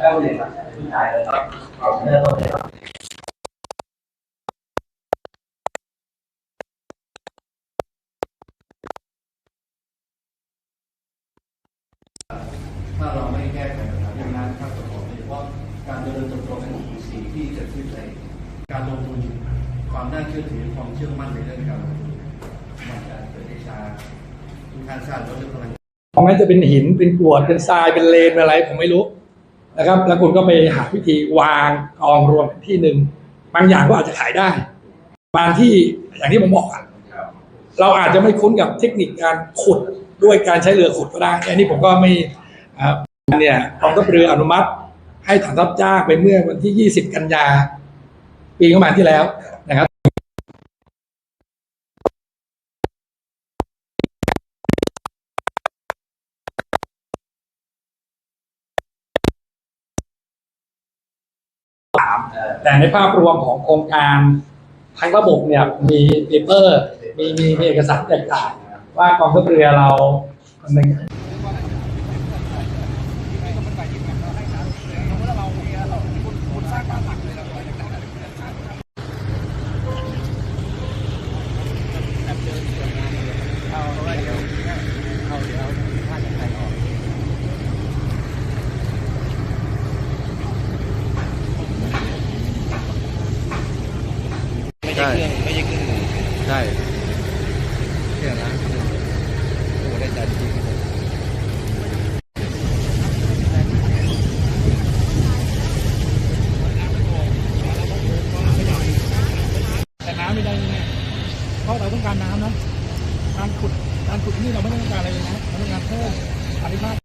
แม่บุญเลยครับผู้ชายเลยครับเริ่มต้นเลยครับถ้าเราไม่แก้ไขปัญหาเรื่องน้ำข้าวสารโดยเฉพาะการเจริญเติบโตของ EC ที่เกิดขึ้นในการลงทุนความน่าเชื่อถือความเชื่อมั่นในเรื่องการลงทุนมันจะเกิดได้ช้าทุกท่านทราบว่าเรื่องพลังของนั้นจะเป็นหินเป็นกรวดเป็นทรายเป็นเลนอะไรผมไม่รู้ นะครับ แล้วคุณก็ไปหาวิธีวางกองรวมเป็นที่หนึ่งบางอย่างก็อาจจะขายได้ บางที่อย่างที่ผมบอกอะเราอาจจะไม่คุ้นกับเทคนิคการขุดด้วยการใช้เรือขุดก็ได้อันนี้ผมก็ไม่อ่าเนี่ยกองทัพเรืออนุมัติ ให้ฐานทัพจ้างไปเมื่อวันที่ 20 กันยาปีประมาณที่แล้วนะครับ แต่ในภาพรวมของโครงการทั้งระบบเนี่ยมีเปเปอร์มีมีเอกสารแตกต่างว่ากองทัพเรือเราดำเนินการ ไม่ใช่เครื่องไม่ใช่เครื่องมือใช่เครื่องล้างเครื่องโอ้ได้ใจจริงแต่น้ำไม่ได้แน่เพราะเราต้องการน้ำนะการขุดการขุดนี่เราไม่ต้องการอะไรเลยนะเราต้องการเพิ่มอธิภาพ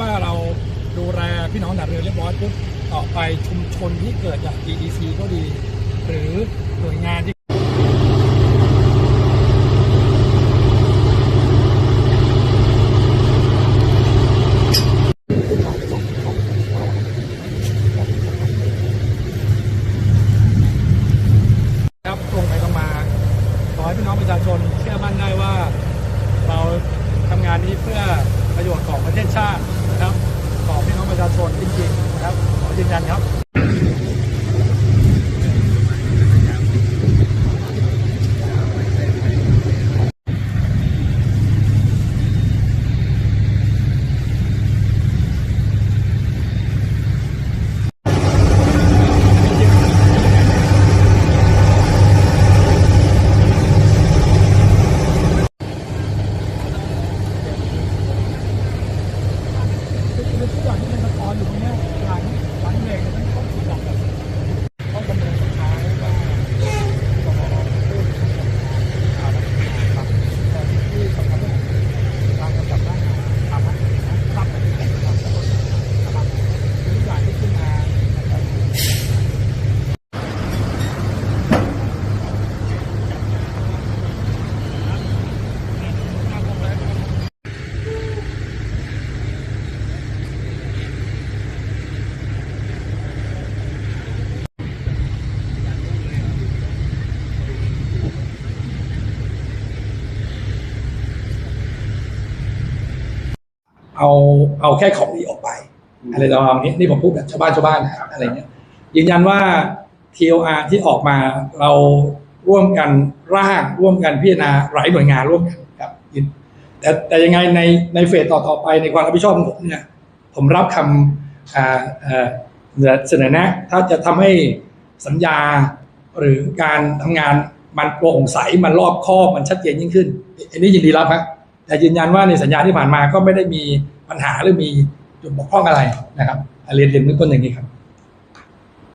ว่าเราดูแลพี่น้องหนาเรือเรียบร้อยปุ๊บต่อไปชุมชนที่เกิดจาก EDC ก็ดี หรือหน่วยงานที่ครับตรงไปตรงมาขอให้พี่น้องประชาชนเชื่อมั่นได้ว่า เราทำงานนี้เพื่อประโยชน์ของประเทศชาติ ครับขอพี่น้องประชาชนจริงๆนะครับขอยืนยันครับ คือทุกอย่างที่เป็นสะท้อนอยู่ตรงเนี้ยหลังหลังเบรกเนี่ยต้องต้องหลักแบบต้องดำเนินสุดท้ายว่าสมรพูดข่าวนะครับแต่ที่สำคัญที่สุดทางกำกับด้านทำนะครับนะครับนะครับทุกอย่างที่ขึ้นมานะครับ เอาเอาแค่ของดีออกไป อะไรประมาณนี้นี่ผมพูดแบบชาวบ้านชาวบ้านนะครับอะไรเงี้ยยืนยันว่า TOR ที่ออกมาเราร่วมกันร่างร่วมกันพิจารณาหลายหน่วยงานร่วมกันครับยืนแต่แต่ยังไงในในเฟสต่อต่อไปในความรับผิดชอบของผมเนี่ยผมรับคำอ่าเอ่อเสนอแนะ ถ้าจะทำให้สัญญาหรือการทำงานมันโปร่งใสมันรอบคอบมันชัดเจนยิ่งขึ้นอันนี้ยินดีรับครับแต่ยืนยันว่าในสัญญาที่ผ่านมาก็ไม่ได้มี ปัญหาหรือมีจุดบกพร่องอะไรนะครับเรียนเรียนเบื้องต้นอย่างนี้ครับ